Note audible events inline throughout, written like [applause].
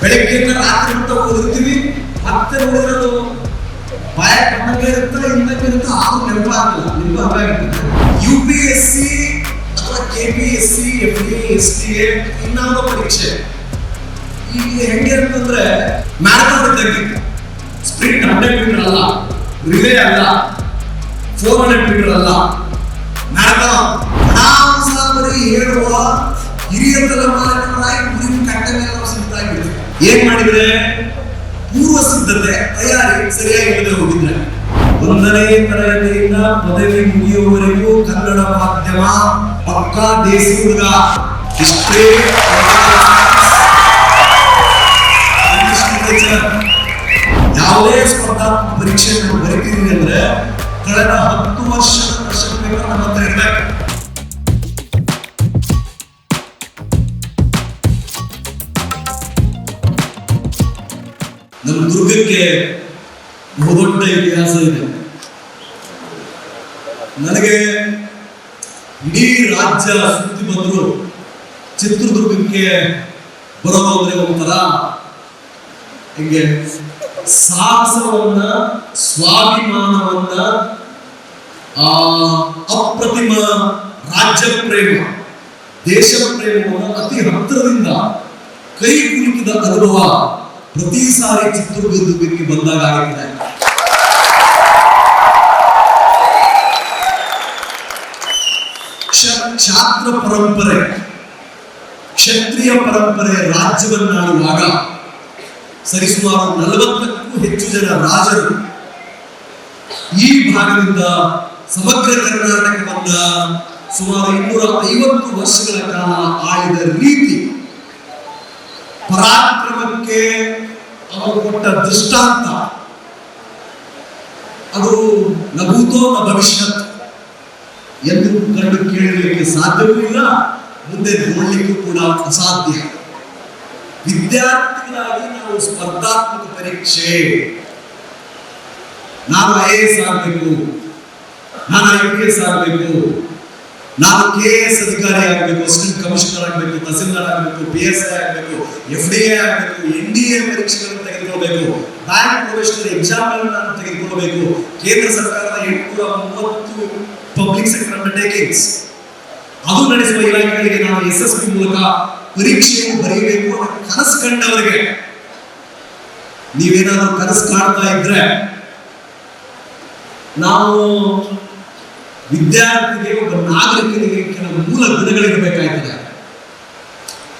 ಬೆಳಗ್ಗೆಯಿಂದ ರಾತ್ರಿ ಅಂತ ಓದಿರ್ತೀವಿ. ಮತ್ತೆ ಓದಿರೋದು ಬಾಯ ಕಣ್ಣಂಗೆ ಇರುತ್ತೆ ಹಿಂದಕ್ಕೆ ಇರುತ್ತೆ ಆದ್ರೂ ನೆನಪಾಗಲ್ಲ ನಿಮ್ಗೂ ಆಗಿರ್ತದೆ ಯು ಪಿ ಎಸ್ ಸಿ ಅಥವಾ K P S C F D S T A ಇನ್ನೊಂದು ಪರೀಕ್ಷೆ. ಈಗ ಹೆಂಗೆ ಅಂತಂದ್ರೆ ಮ್ಯಾರಥಾನ್ ಇದ್ದಂಗೆ ಸ್ಪ್ರಿಂಟ್ ಹಂಡ್ರೆಡ್ ಮೀಟರ್ ಅಲ್ಲ ರಿಲೇ ಅಲ್ಲ ಫೋರ್ ಹಂಡ್ರೆಡ್ ಮೀಟರ್ ಅಲ್ಲ. ಮ್ಯಾರಥಾನ್ ಬರೀ ಹೇಳುವ ಹಿರಿಯ ತಲೆಮಾರಿನವರಾಗಿ ಗುರಿ ಕಟ್ಟಮೆಲ್ಲ ಸಿದ್ಧಾಗಿದೆ ಏನ್ ಮಾಡಿದ್ರೆ? ಪೂರ್ವ ಸಿದ್ಧತೆ ತಯಾರಿ ಸರಿಯಾಗಿ ಹೋಗಿದ್ರೆ ಒಂದನೇ ತರಗತಿಯಿಂದ ಪದವಿ ಮುಗಿಯುವವರೆಗೂ ಕನ್ನಡ ಮಾಧ್ಯಮ, ಪಕ್ಕಾ ದೇಸಿ ಹುಡುಗ. ಇಷ್ಟೇ ಯಾವುದೇ ಸ್ಪರ್ಧಾತ್ಮಕ ಪರೀಕ್ಷೆ ನಾವು ಬರೀತೀವಿ ಅಂದ್ರೆ, ಕಳೆದ ಹತ್ತು ವರ್ಷದ ದುರ್ಗಕ್ಕೆ ಬಹುದೊಡ್ಡ ಇತಿಹಾಸ ಇದೆ. ನನಗೆ ಇಡೀ ರಾಜ್ಯ ಸುದ್ದಿ ಬಂದರು. ಚಿತ್ರದುರ್ಗಕ್ಕೆ ಬರೋದು ಅಂದ್ರೆ ಒಂಥರ ಹಿಂಗೆ ಸಾಹಸವನ್ನ, ಸ್ವಾಭಿಮಾನವನ್ನ, ಆ ಅಪ್ರತಿಮ ರಾಜ್ಯ ಪ್ರೇಮ, ದೇಶ ಪ್ರೇಮವನ್ನು ಅತಿ ಹತ್ತಿರದಿಂದ ಕೈ ಕುಲುಕಿದ ಅನುಭವ ಪ್ರತಿ ಸಾರಿ ಚಿತ್ರದುರ್ಗಕ್ಕೆ ಬಂದಾಗ ಆಗಿದೆ ಕ್ಷ- ಕ್ಷಾತ್ರ ಪರಂಪರೆ, ಕ್ಷತ್ರಿಯ ಪರಂಪರೆ ರಾಜ್ಯವನ್ನಾಡುವಾಗ ಸರಿಸುಮಾರು ನಲವತ್ತಕ್ಕೂ ಹೆಚ್ಚು ಜನ ರಾಜರು ಈ ಭಾಗದಿಂದ ಸಮಗ್ರ ಕರ್ನಾಟಕವನ್ನ ಸುಮಾರು ಇನ್ನೂರ ಐವತ್ತು ವರ್ಷಗಳ ಕಾಲ ಆಳಿದ ರೀತಿ ಪರಾಕ್ರಮಕ್ಕೆ ಅವರು ಕೊಟ್ಟ ದೃಷ್ಟಾಂತ. ಅದು ನಭೂತೋ ನ ಭವಿಷ್ಯತ್. ಎಂದು ಕಂಡು ಕೇಳಲಿಕ್ಕೆ ಸಾಧ್ಯವೂ ಇಲ್ಲ, ಮುಂದೆ ನೋಡಲಿಕ್ಕೂ ಕೂಡ ಅಸಾಧ್ಯ. ವಿದ್ಯಾರ್ಥಿಗಳಾಗಿ ನಾವು ಸ್ಪರ್ಧಾತ್ಮಕ ಪರೀಕ್ಷೆ. ನಾನು ಐ ಎಸ್ ಆಗಬೇಕು, ನಾನು ಐ ಪಿ ಎಸ್ ಆಗಬೇಕು, ನಾನು ಕೆ ಎಸ್ ಅಧಿಕಾರಿ ಆಗಬೇಕು, ಅಸಿಸ್ಟೆಂಟ್ ಕಮಿಷನರ್ ಆಗಬೇಕು, ತಹಸೀಲ್ದಾರ್ ಆಗಬೇಕು, ಪಿ ಎಸ್ ಐ ಆಗಬೇಕು, ಎಫ್ ಡಿ ಎ ಆಗಬೇಕು, ಎನ್ ಡಿ ಎ ಪರೀಕ್ಷೆಗಳನ್ನು ತೆಗೆದುಕೊಳ್ಬೇಕು ಬ್ಯಾಂಕ್ ಪ್ರೊಫೆಷನಲ್ ಎಕ್ಸಾಮ್ಗಳನ್ನು ನಾನು ತೆಗೆದುಕೊಳ್ಳಬೇಕು. ಕೇಂದ್ರ ಸರ್ಕಾರದ ಎಂಟುನೂರ ಮೂವತ್ತು ಪಬ್ಲಿಕ್ ಸೆಕ್ಟರ್ ಅಂಡರ್ಟೇಕಿಂಗ್ಸ್ ಅದು ನಡೆಸುವ ಇಲಾಖೆಗಳಿಗೆ ನಾನು ಎಸ್ ಎಸ್ ಪಿ ಮೂಲಕ ಪರೀಕ್ಷೆಯನ್ನು ಬರೆಯಬೇಕು ಅನ್ನೋ ಕನಸು ಕಂಡವರಿಗೆ ನೀವೇನಾದ್ರೂ ಕನಸು ಕಾಣ್ತಾ ಇದ್ರೆ ನಾವು ವಿದ್ಯಾರ್ಥಿಗೆ ಒಬ್ಬ ನಾಗರಿಕನಿಗೆ ಕೆಲವು ಮೂಲ ಗುಣಗಳಿರಬೇಕಾಗ್ತದೆ.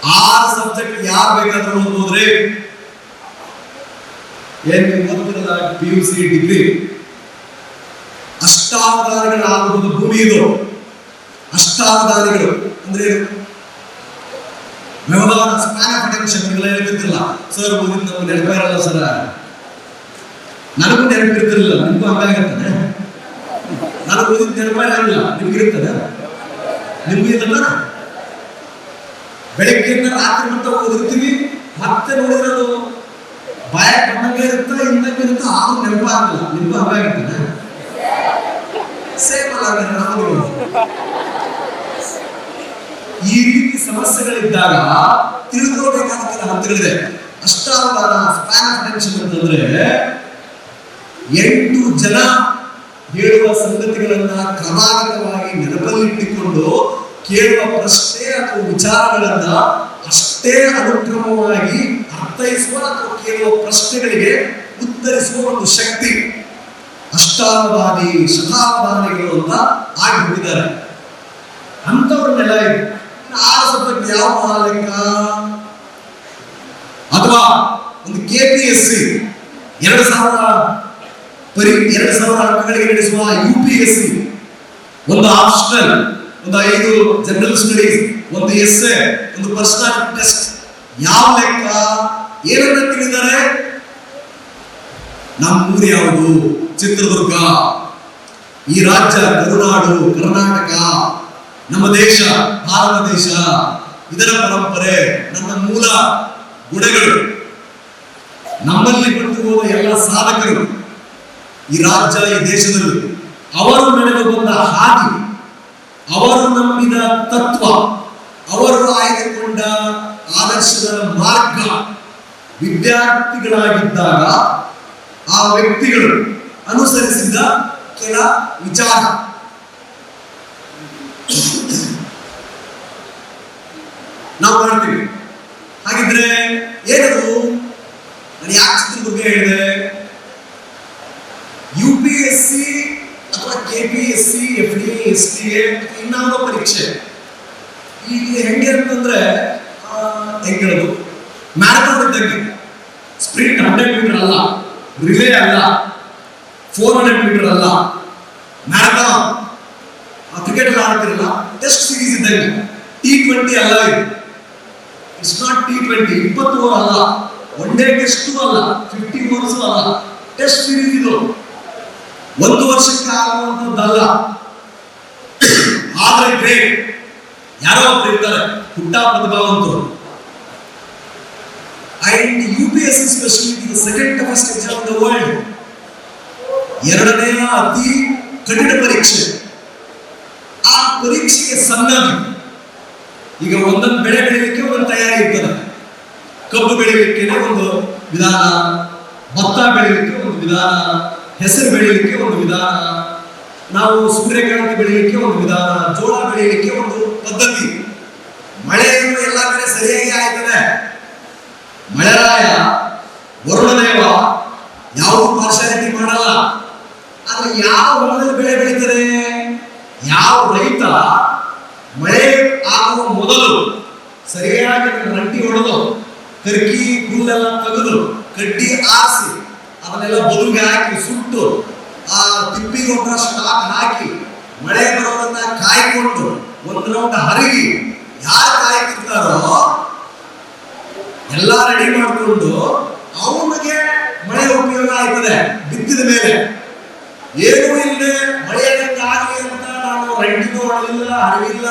ಆ ಸಬ್ಜೆಕ್ಟ್ ಯಾರು ಬೇಕಾದ್ರೂ ಓದ್ಬೋದ್ರಿ? ಏನ್ ಓದ್ತಿರೋದ ಪಿ ಯು ಸಿ ಡಿಗ್ರಿ. ಅಷ್ಟಾವಧಾನಿಗಳಾಗುವುದು ಭೂಮಿ ಇದು. ಅಷ್ಟಾವಧಾನಿಗಳು. ಅಂದ್ರೆ? ವ್ಯವಹಾರ ಸ್ಪ್ಯಾನ್ ಆಫ್ ಅಟೆನ್ಷನ್ ಸರ್ ಓದಿದ್ ನಮ್ಗೆ ನೆನಪೇ ಇರಲ್ಲ ಸರ್ ನನಗೂ ನೆನಪಿರ್ತಿರ್ಲಿಲ್ಲ ನಿಮ್ಗೂ ಹಂಗಾಗಿರ್ತದೆ ಓದಿದ್ ನೆನಪೇ ಇರಲ್ಲ ನಿಮ್ಗಿರ್ತದೆ ನಿಮ್ಗೆ ಇದಲ್ಲ ಬೆಳಗ್ಗೆಯಿಂದ ರಾತ್ರಿ ಅಂತ ಓದಿರ್ತೀವಿ, ಮತ್ತೆ ನೋಡಿರೋದು ಬಾಯ ಕಣ್ಣಂಗೆ ಇರುತ್ತೆ ಹಿಂದಕ್ಕೆ ಇರುತ್ತೆ ಆದ್ರೂ ನೆನಪಾಗಲ್ಲ ನಿಮ್ಗೂ ಹಂಗಾಗಿರ್ತಾನೆ ಸೇಮ್ ನಮಗೂ ಈ ರೀತಿ ಸಮಸ್ಯೆಗಳಿದ್ದಾಗ ತಿಳಿದುಕೊಳ್ಬೇಕಾದ ಕೆಲ ಹಂತಗಳಿದೆ. ಅಷ್ಟಾವಧಾನ ಸ್ಪ್ಯಾನ್ ಅಂತಂದ್ರೆ ಎಂಟು ಜನ ಹೇಳುವ ಸಂಗತಿಗಳನ್ನ ಕ್ರಮಾಗತವಾಗಿ ನೆನಪಲ್ಲಿಟ್ಟುಕೊಂಡು ಕೇಳುವ ಪ್ರಶ್ನೆ ಅಥವಾ ವಿಚಾರಗಳನ್ನ ಅಷ್ಟೇ ಅನುಕ್ರಮವಾಗಿ ಅರ್ಥೈಸುವ ಅಥವಾ ಕೇಳುವ ಪ್ರಶ್ನೆಗಳಿಗೆ ಉತ್ತರಿಸುವ ಒಂದು ಶಕ್ತಿ ಅಷ್ಟಾನುಭಾವಿ ಶತಾನುಭಾವಿಗಳು ಅಂತ ಆಗಿಬಿಟ್ಟಿದ್ದಾರೆ. ಅಂಥವ್ರನ್ನೆಲ್ಲ ಯಾವ ಮಹಾಲೆಕ್ಕ ಅಥವಾ ಒಂದು ಕೆ ಪಿ ಎಸ್ ಸಿ ಎರಡು ಸಾವಿರ ಪರಿ, ಎರಡು ಸಾವಿರ ಅಂಕಗಳಿಗೆ ನಡೆಸುವ ಯು ಪಿ ಎಸ್ ಸಿ ಒಂದು ಆಪ್ಷನಲ್ ಒಂದು ಐದು ಜನರಲ್ ಸ್ಟಡೀಸ್ ಒಂದು ಎಸ್ ಎ ಒಂದು ಪರ್ಸನಲ್ ಟೆಸ್ಟ್ ಯಾವ ಲೆಕ್ಕ? ಏನನ್ನ ತಿಳಿದರೆ ನಮ್ಮೂರು ಯಾವುದು? ಚಿತ್ರದುರ್ಗ. ಈ ರಾಜ್ಯ ಕರುನಾಡು ಕರ್ನಾಟಕ, ನಮ್ಮ ದೇಶ, ಭಾರತ ದೇಶ, ಇದರ ಪರಂಪರೆ, ನಮ್ಮ ಮೂಲ ಗುಣಗಳು. ನಮ್ಮಲ್ಲಿ ಬಂದು ಹೋದ ಎಲ್ಲ ಸಾಧಕರು ಈ ರಾಜ್ಯ, ಈ ದೇಶದಲ್ಲಿ ಅವರು ನಡೆದು ಬಂದ ಹಾದಿ, ಅವರು ನಂಬಿದ ತತ್ವ, ಅವರು ಆಯ್ದುಕೊಂಡ ಆದರ್ಶದ ಮಾರ್ಗ. ವಿದ್ಯಾರ್ಥಿಗಳಾಗಿದ್ದಾಗ ಆ ವ್ಯಕ್ತಿಗಳು ಅನುಸರಿಸಿದ ಕೆಲ ವಿಚಾರ. ನಾವು ಮಾಡ್ತೀವಿ. ಹಾಗಿದ್ರೆ ಏನದು? ನಾನು ಯಾಕೆ ಬಗ್ಗೆ ಹೇಳಿದೆ? ಯು ಪಿ ಎಸ್ ಸಿ ಅಥವಾ K P S C F D S T A ಇನ್ನಾವುದೋ ಪರೀಕ್ಷೆ. ಈಗ ಹೆಂಗೆ ಅಂತಂದ್ರೆ ಹೆಂಗ್ ಹೇಳೋದು? ಮ್ಯಾರಥಾನ್ ಇದ್ದಂಗೆ. ಸ್ಪ್ರಿಂಟ್ ಹಂಡ್ರೆಡ್ ಮೀಟರ್ ಅಲ್ಲ ರಿಲೇ ಅಲ್ಲ ಫೋರ್ ಹಂಡ್ರೆಡ್ ಮೀಟರ್ ಅಲ್ಲ ಮ್ಯಾರಥಾನ್ ಕ್ರಿಕೆಟ್ ಎಲ್ಲ ಆಡ್ತಿರಲ್ಲ ಟೆಸ್ಟ್ ಸೀರೀಸ್ ಇದ್ದಂಗೆ ಟಿ ಟ್ವೆಂಟಿ ಅಲ್ಲ ಇದು. ಇಟ್ಸ್ ನಾಟ್ ಟಿ ಟ್ವೆಂಟಿ ಇಪ್ಪತ್ತು ಓವರ್ ಅಲ್ಲ ಒನ್ ಡೇ ಟೆಸ್ಟ್ ಅಲ್ಲ ಫಿಫ್ಟಿ ಓವರ್ಸ್ ಅಲ್ಲ ಟೆಸ್ಟ್ ಸೀರೀಸ್ ಇದು. ಒಂದು ವರ್ಷಕ್ಕೆ ಆಗುವಂಥದ್ದಲ್ಲ [coughs] ಆದ್ರೆ ಗ್ರೇಟ್ ಯಾರೋ ಒಬ್ರು ಇರ್ತಾರೆ ಹುಟ್ಟ ಪ್ರತಿಭಾವಂತರು. And U P S specially the second toughest exam the world ಎರಡನೆಯ ಅತಿ ಕಠಿಣ ಪರೀಕ್ಷೆ. ಆ ಪರೀಕ್ಷೆಗೆ ಸಣ್ಣದು ಈಗ ಒಂದೊಂದು ಬೆಳೆ ಬೆಳಿಲಿಕ್ಕೆ ಒಂದು ತಯಾರಿ ಇರ್ತದೆ ಕಬ್ಬು ಬೆಳಿಲಿಕ್ಕೆ ಒಂದು ವಿಧಾನ, ಭತ್ತ ಬೆಳಿಲಿಕ್ಕೆ ಒಂದು ವಿಧಾನ, ಹೆಸರು ಬೆಳಿಲಿಕ್ಕೆ ಒಂದು ವಿಧಾನ, ನಾವು ಸೂರ್ಯಕಾಂತಿ ಬೆಳಿಲಿಕ್ಕೆ ಒಂದು ವಿಧಾನ, ಜೋಳ ಬೆಳಿಲಿಕ್ಕೆ ಒಂದು ಪದ್ಧತಿ. ಮಳೆಯನ್ನು ಎಲ್ಲ ಕಡೆ ಸರಿಯಾಗಿ ಆಯ್ತದೆ. ಮಳೆರಾಯ, ವರುಣದೇವ ಯಾವ ಪಾರ್ಶಾಲಿಟಿ ಮಾಡಲ್ಲ. ಆದ್ರೆ ಯಾವ ಹೊಲದಲ್ಲಿ ಬೆಳೆ ಬೆಳೀತಾರೆ ಯಾವ ರೈತ ಮಳೆ ಆಗುವ ಮೊದಲು ಸರಿಯಾಗಿ ರಂಟಿ ಹೊಡೆದು, ಕರ್ಕಿ ಹುಲ್ಲೆಲ್ಲ ತೆಗೆದು ಕಡ್ಡಿ ಆರಿಸಿ, ಅದನ್ನೆಲ್ಲ ಬದುಗೆ ಹಾಕಿ, ಸುಟ್ಟು, ಆ ತಿಪ್ಪಿ ಗೊಬ್ಬರ ಸ್ಟಾಕ್ ಹಾಕಿ, ಮಳೆ ಬರೋದನ್ನ ಕಾಯ್ಕೊಂಡು ಒಂದು ರೌಂಡ್ ಹರಗಿ, ಯಾರು ಕಾಯ್ತಿರ್ತಾರೋ ಎಲ್ಲ ರೆಡಿ ಮಾಡಿಕೊಂಡು ಅವನಿಗೆ ಮಳೆ ಉಪಯೋಗ ಆಗ್ತದೆ, ಬಿತ್ತಿದ ಮೇಲೆ. ಏನೂ ಇಲ್ಲದೆ ಮಳೆಯ ಆಗಲಿ ಅಂತ ನಾನು ರೆಡ್ಡಿಗೂ ಮಾಡಲಿಲ್ಲ ಹರಿವಿಲ್ಲ,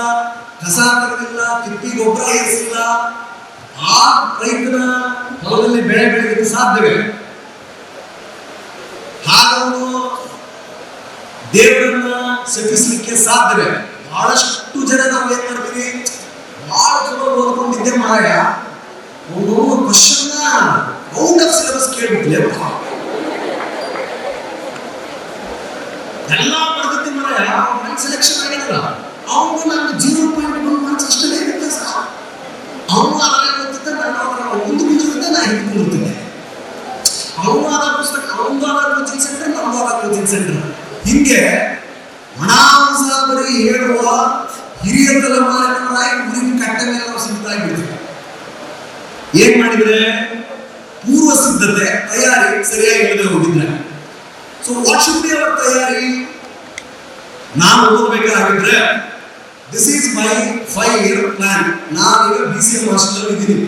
ಕಸ ತರಲಿಲ್ಲ ತಿಪ್ಪಿ ಗೊಬ್ಬರ ಏರಿಸಿಲ್ಲ. ಆ ರೈತನ ಹೊಲದಲ್ಲಿ ಬೆಳೆ ಬೆಳೆಯಲಿಕ್ಕೆ ಸಾಧ್ಯವೇ? ಹಾಗವನು ದೇವರನ್ನ ಶಪಿಸಲಿಕ್ಕೆ ಸಾಧ್ಯವೇ? ಬಹಳಷ್ಟು ಜನ ನಾವು ಏನ್ ಮಾಡ್ತೀವಿ? ಬಹಳ ಚಲೋ ಓದ್ಕೊಂಡಿದ್ದೆ ಮಾರಾಯ ಒಂದು ಕ್ವಶನ್ ಔಟ್ ಆಫ್ ಸಿಲೆಬಸ್ ಕೇಳ್ಬಿಟ್ಲೆ ಎಲ್ಲ ಪದ್ಧತಿ ಮಾರಾಯ ಮೈಂಡ್ ಸೆಲೆಕ್ಷನ್ ಆಗಿದಲ್ಲ ಅವನು ನಾನು ಜೀರೋ ಪಾಯಿಂಟ್ ಒನ್ ಮಾರ್ಕ್ಸ್ ಅಷ್ಟೇ ವ್ಯತ್ಯಾಸ ಅವನು ಅದರ ಗೊತ್ತಿದ್ದ ನಾನು ಅದರ ಒಂದು ಕುಂದಿರುತ್ತೆ ನಾನು ಹಿಂದೆ ಕುಂದಿರ್ತಿದ್ದೆ ಅವನು ಆದ ಪುಸ್ತಕ ಅವನು ಆದ ಕೋಚಿಂಗ್ ಸೆಂಟರ್ ನಮ್ದು ಆದ ಕೋಚಿಂಗ್ ಸೆಂಟರ್ ಹಿಂಗೆ ಮನಾಂಸಾಬರಿ ಹೇಳುವ ಹಿರಿಯ ತಲೆಮಾರಿನವರಾಗಿ ಊರಿನ ಕಟ್ಟ ಮೇಲೆ ನಾವು ಸಿದ್ಧರಾಗಿರ್ತೀವಿ ಏನ್ ಮಾಡಿದ್ರೆ? ಪೂರ್ವ ಸಿದ್ಧತೆ, ತಯಾರಿ ಸರಿಯಾಗಿ ಇಲ್ಲದೆ ಹೋಗಿದ್ರೆ ಸೊ ವಾಟ್ ಶುಡ್ ಅವರ್ ತಯಾರಿ? ನಾನು ಓದಬೇಕಾಗಿದ್ರೆ this is my five year plan ನಾನೀಗ ಬಿ ಸಿ ಎಂ ಹಾಸ್ಟೆಲ್ ಇದ್ದೀನಿ.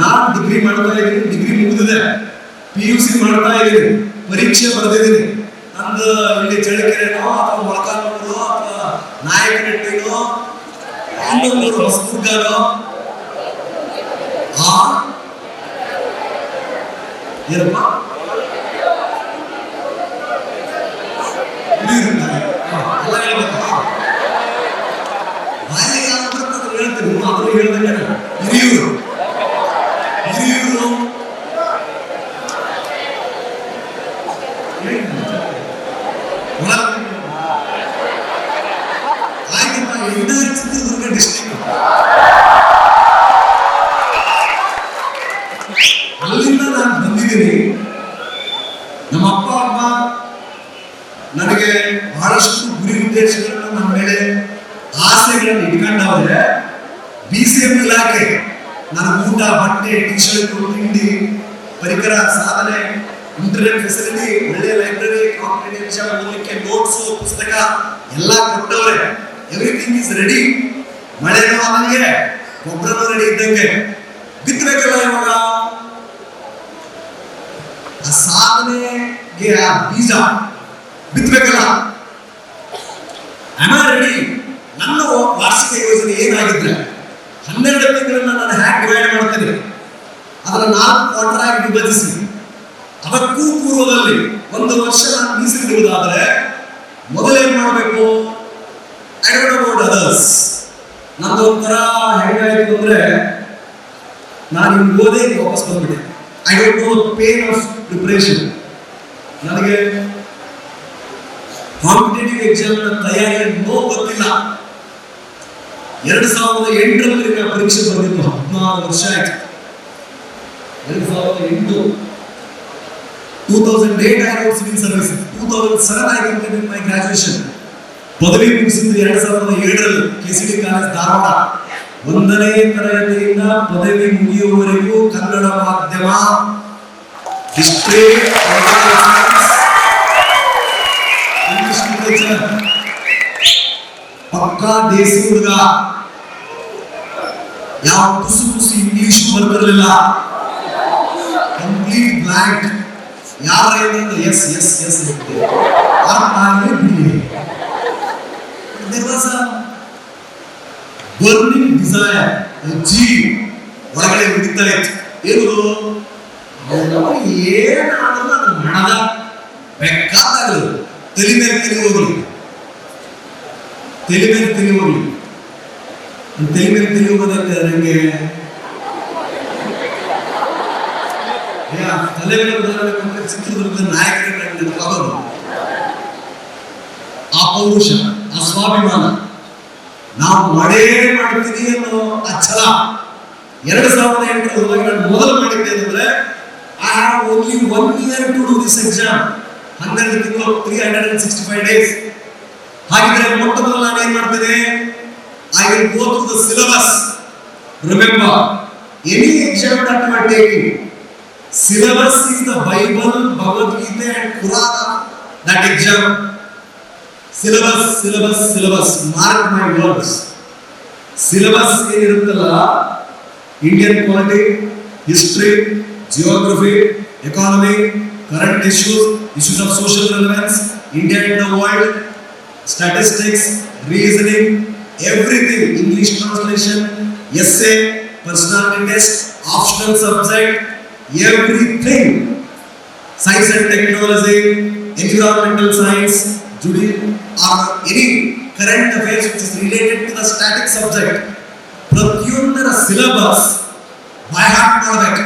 ನಾನು ಡಿಗ್ರಿ ಮಾಡ್ತಾ ಇದ್ದೀನಿ ಡಿಗ್ರಿ ಮುಗಿದಿದೆ. ಪಿ ಯು ಸಿ ಮಾಡ್ತಾ ಇದ್ದೀನಿ, ಪರೀಕ್ಷೆ ಬರೆದಿದ್ದೀನಿ ನಂದು ಇಲ್ಲಿ ಚಳ್ಳಕೆರೆನೋ, ಅಥವಾ ಮೊಳಕಾಲ್ಮೂರು ಅಥವಾ ನಾಯಕನಹಟ್ಟಿನೋ ಇನ್ನೊಂದು ಹೊಸದುರ್ಗನೋ ಆ ಏನಪ್ಪ ಹಿರಿಯೂರು. ಹಾ, ಬಂದಿದ್ದೀನಿ ನಮ್ಮ ಅಪ್ಪ, ಅಮ್ಮ ನನಗೆ ಬಹಳಷ್ಟು ಗುರಿ ಉದ್ದೇಶಗಳನ್ನು ನಮ್ಮ ಮೇಲೆ ಆಸೆಗಳನ್ನು ಇಟ್ಕೊಂಡವ್ರೆ. ಬಿ ಸಿ ಎಂ ಇಲಾಖೆ ನನ್ನ ಊಟ ಬಟ್ಟೆ ಟಿ ಶರ್ಟ್ ತಿಂಡಿ, ಪರಿಕರ, ಸಾಧನೆ ಇಂಟರ್ನೆಟ್ ಫೆಸಿಲಿಟಿ ಒಳ್ಳೆಯ ಲೈಬ್ರರಿ ಕಾಂಪಿಟೇಷನ್ ಓದಲಿಕ್ಕೆ ನೋಟ್ಸ್ ಪುಸ್ತಕ ಎಲ್ಲ ಕೊಟ್ಟವ್ರೆ. ಎವ್ರಿಥಿಂಗ್ ಇಸ್ ರೆಡಿ ಮಳೆ ನನಗೆ ಗೊಬ್ಬರನೂ ರೆಡಿ ಇದ್ದಂಗೆ. ಬಿತ್ತಬೇಕಲ್ಲ ಇವಾಗ? ಸಾಧನೆಗೆ ಆ ಬೀಜ ಬಿತ್ತಬೇಕಲ್ಲ ರೆಡಿ ನನ್ನ ವಾರ್ಷಿಕ ಯೋಜನೆ ಏನಾಗಿದ್ರೆ ಹನ್ನೆರಡು ತಿಂಗಳನ್ನು ನಾನು ಹ್ಯಾಕ್ ಡಿವೈಡ್ ಮಾಡ್ತೀನಿ. ಅದರ ನಾಲ್ಕು ಕ್ವಾರ್ಟರ್ ಆಗಿ ವಿಭಜಿಸಿ. ಅದಕ್ಕೂ ಪೂರ್ವದಲ್ಲಿ ಒಂದು ವರ್ಷ ನಾನು ಮೀಸಲಿಡುವುದಾದರೆ ಮೊದಲೇನ್ ಮಾಡಬೇಕು? ಐ ಡೋಂಟ್ ಅಬೌಟ್ ಅದರ್ಸ್ ನಂದು ಒಂಥರ ಹೆಂಗಾಯಿತು ಅಂದ್ರೆ ನಾನು ಹಿಂಗೆ ಓದೇ ವಾಪಸ್ ಬಂದ್ಬಿಟ್ಟೆ. I don't know pain of preparation ನನಗೆ ಕಾಂಪಿಟೇಟಿವ್ ಎಕ್ಸಾಮ್ ತಯಾರಿ ನೋ ಗೊತ್ತಿಲ್ಲ. ಎರಡು ಸಾವಿರದ ಎಂಟರಲ್ಲಿ ನಾನು ಪರೀಕ್ಷೆ ಬಂದಿದ್ದು ಹದಿನಾರು ವರ್ಷ ಆಯ್ತು. ಎರಡು ಸಾವಿರದ ಎಂಟು two thousand eight wrote civil service two thousand seven ಆಗಿರುತ್ತೆ ಮೈ ಗ್ರಾಜುಯೇಷನ್ ಪದವಿ ಮುಗಿಸಿದ್ದು ಎರಡು ಸಾವಿರದ ಏಳರಲ್ಲಿ K C D college Dharwad. ಒಂದನೇ ತರಗತಿಯಿಂದ ಪದವಿ ಮುಗಿಯುವವರೆಗೂ ಕನ್ನಡ ಮಾಧ್ಯಮ. ಇಷ್ಟೇ ಪಕ್ಕಾ ದೇಸಿ ಹುಡುಗ. ಯಾವ ಕುಸು ಕುಸು ಇಂಗ್ಲಿಷ್ ಬರ್ತಿರ್ಲಿಲ್ಲ ಕಂಪ್ಲೀಟ್ ಬ್ಲ್ಯಾಂಕ್ ಯಾರ ಎಸ್ ಎಸ್ ಎಸ್ ಅರ್ಥ ಆಗಲಿ ಬಿಡಿ. there was a burning desire, a ji ಒಳಗಡೆ ಉಳಿತಾ ಇತ್ತು ಏನು ಏನಾದರೂ ಅದು ಮಾಡದ ಬೇಕಾದಾಗಲು ತಲೆ ಮೇಲೆ ತಲೆ ಹೋಗ್ಲಿ ತಲೆ ಮೇಲೆ ತಲೆ ಹೋಗ್ಲಿ ನನ್ ತಲೆ ಮೇಲೆ ತಲೆ ಹೋಗೋದಂದ್ರೆ ನನಗೆ ತಲೆ ಮೇಲೆ ಬರಬೇಕಂದ್ರೆ ಚಿತ್ರದುರ್ಗದ ನಾಯಕರ ನೆನಪಾಗೋದು ಆ ಪೌರುಷ ಆ ಸ್ವಾಭಿಮಾನ ನಾವು ಮಾಡೇ ಮಾಡ್ತೀವಿ ಅನ್ನೋ ಆ ಛಲ. ಎರಡು ಸಾವಿರದ ಹೋಗಿ ನಾನು ಮೊದಲು ಮಾಡಿದ್ದೆ ಅಂದ್ರೆ I have only one year to do this exam ಹನ್ನೆರಡು ತಿಂಗಳು three hundred and sixty five days ಹಾಗಿದ್ರೆ ಮೊಟ್ಟ ಮೊದಲು ನಾನು ಏನ್ ಮಾಡ್ತೇನೆ? I will go to the syllabus remember any exam that you are taking syllabus is the bible Bhagavad Gita and Quran that exam syllabus syllabus syllabus mark my words syllabus ಏನಿರುತ್ತಲ್ಲ Indian polity history geography economy current issues issues of social relevance India in the world statistics reasoning everything English translation essay personality test optional subject everything science and technology, environmental science, Judy, or any current affairs which is related to the static subject. ಪ್ರತಿಯೊಂದರ syllabus by ಹಾಕ್ ಮಾಡ್ಬೇಕು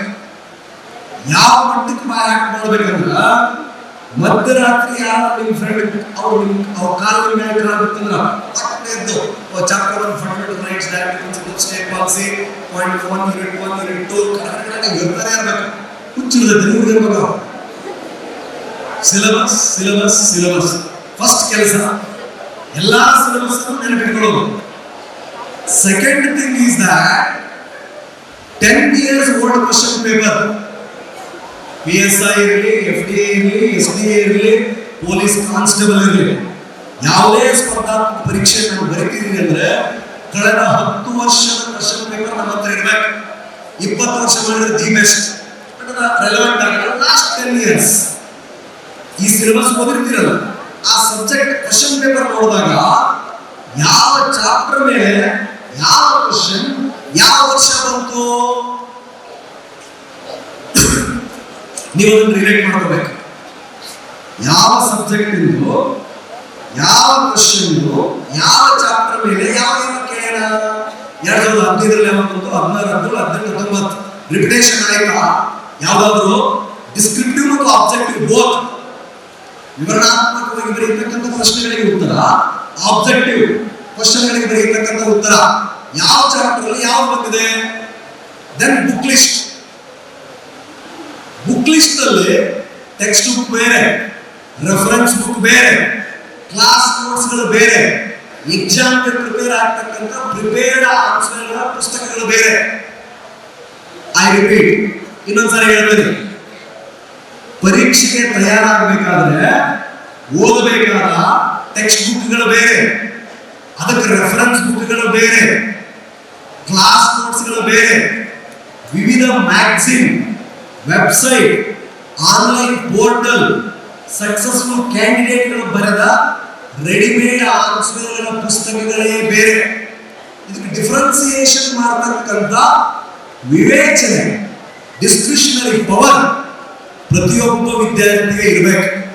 ಯಾವ ಮಟ್ಟಕ್ಕೆ ಬಾಯ್ ಹಾಕ್ ಮಾಡ್ಬೇಕಂದ್ರ ಮಧ್ಯರಾತ್ರಿ ಯಾರು ನಿಮ್ಮ ಫ್ರೆಂಡ್ ಅವ್ರು ನಿಮ್ ಅವ್ರ ಕಾಲ ಮೇಲೆ ಬಿತ್ತಂದ್ರ ಪಟ್ಟನೆ ಎದ್ದು chapter one rights directive principle state policy point one unit one unit two Karnataka ಇರ್ತಾನೆ ಇರ್ಬೇಕು ಹುಚ್ಚಿರ್ತದೆ ನಿಮ್ಗೆ. ಸಿಲೆಬಸ್ ಸಿಲೆಬಸ್ ಸಿಲೆಬಸ್ ಫಸ್ಟ್ ಕೆಲಸ. ಎಲ್ಲ syllabus ನೆನಪಿಟ್ಕೊಳ್ಳೋದು. Second thing is that ten years old question paper P S I ಇರಲಿ F D A ಇರಲಿ S D A ಇರಲಿ police constable ಇರಲಿ. ಯಾವುದೇ ಸ್ಪರ್ಧಾತ್ಮಕ ಪರೀಕ್ಷೆ ನಾವು ಬರೀತೀವಿ ಅಂದ್ರೆ ಕಳೆದ ಹತ್ತು ವರ್ಷದ ಕ್ವಶನ್ ಪೇಪರ್ ನಮ್ಮ ಹತ್ರ ಇರ್ಬೇಕು. ಇಪ್ಪತ್ತು ವರ್ಷ ಮಾಡಿದ್ರೆ ದಿ ಬೆಸ್ಟ್ ರೆಲೆವೆಂಟ್ ಆಗಲ್ಲ. ಲಾಸ್ಟ್ ಟೆನ್ ಇಯರ್ಸ್ ಈ ಸಿಲೆಬಸ್ ಓದಿರ್ತೀರಲ್ಲ. ಆ ಸಬ್ಜೆಕ್ಟ್ ಕ್ವಶನ್ ಪೇಪರ್ ನೋಡಿದಾಗ ಯಾವ ಚಾಪ್ಟರ್ ಮೇಲೆ ಯಾವ ಕ್ವಶನ್ ಯಾವ ವರ್ಷ ಬಂತು? ನೀವು ರಿಲೇಟ್ ಮಾಡ್ಕೋಬೇಕು. ಯಾವ ಸಬ್ಜೆಕ್ಟ್ ಇಂದು ಯಾವ ಕ್ವಶನ್ ಯಾವ ಚಾಪ್ಟರ್ ಮೇಲೆ ಯಾವ ಯಾವ ಕೇಳ ಎರಡು ಸಾವಿರದ ಹದಿನೈದರಲ್ಲಿ ಯಾವತ್ತು ಹದಿನಾರು, ಹದಿನೇಳು, ಹದಿನೆಂಟು, ಹತ್ತೊಂಬತ್ತು. ರಿಪಿಟೇಷನ್ ಆಯ್ತಾ? ಯಾವ್ದಾದ್ರು? ಡಿಸ್ಕ್ರಿಪ್ಟಿವ್ ಮತ್ತು ಆಬ್ಜೆಕ್ಟಿವ್ ಬೋತ್ ವಿವರಣಾತ್ಮಕವಾಗಿ ಬರೆಯತಕ್ಕಂಥ ಪ್ರಶ್ನೆಗಳಿಗೆ ಉತ್ತರ ಆಬ್ಜೆಕ್ಟಿವ್ ಕ್ವಶನ್ಗಳಿಗೆ ಬರೆಯತಕ್ಕಂಥ ಉತ್ತರ. ಯಾವ ಚಾಪ್ಟರ್ ಅಲ್ಲಿ ಯಾವ ಬಂದಿದೆ? Then book list book list ಅಲ್ಲಿ ಟೆಕ್ಸ್ಟ್ ಬುಕ್ ಬೇರೆ ರೆಫರೆನ್ಸ್ ಬುಕ್ ಬೇರೆ ಕ್ಲಾಸ್ ನೋಟ್ಸ್ಗಳು ಬೇರೆ ಎಕ್ಸಾಮ್ ಪ್ರಿಪೇರ್ ಆಗ್ತಕ್ಕಂಥ ಪ್ರಿಪೇರ್ಡ್ ಆನ್ಸರ್ಗಳ ಪುಸ್ತಕಗಳು ಬೇರೆ. ಐ ರಿಪೀಟ್ ಇನ್ನೊಂದ್ಸರಿ ಹೇಳ್ತೀನಿ. ಪರೀಕ್ಷೆಗೆ ತಯಾರಾಗಬೇಕಾದ್ರೆ ಓದಬೇಕಾದ ಟೆಕ್ಸ್ಟ್ ಬುಕ್ಗಳು ಬೇರೆ, ಅದಕ್ಕೆ ರೆಫರೆನ್ಸ್ ಬುಕ್ಗಳು ಬೇರೆ ಕ್ಲಾಸ್ ನೋಟ್ಸ್ಗಳು ಬೇರೆ, ವಿವಿಧ magazine website online portal successful ಕ್ಯಾಂಡಿಡೇಟ್ಗಳು ಬರೆದ ರೆಡಿಮೇಡ್ ಆನ್ಸರ್ಗಳ ಪುಸ್ತಕಗಳೇ ಬೇರೆ. ಇದಕ್ಕೆ ಡಿಫ್ರೆನ್ಸಿಯೇಷನ್ ಮಾಡತಕ್ಕಂಥ ವಿವೇಚನೆ ಡಿಸ್ಕ್ರಿಷನರಿ ಪವರ್ ಪ್ರತಿಯೊಬ್ಬ ವಿದ್ಯಾರ್ಥಿಗೆ ಇರಬೇಕು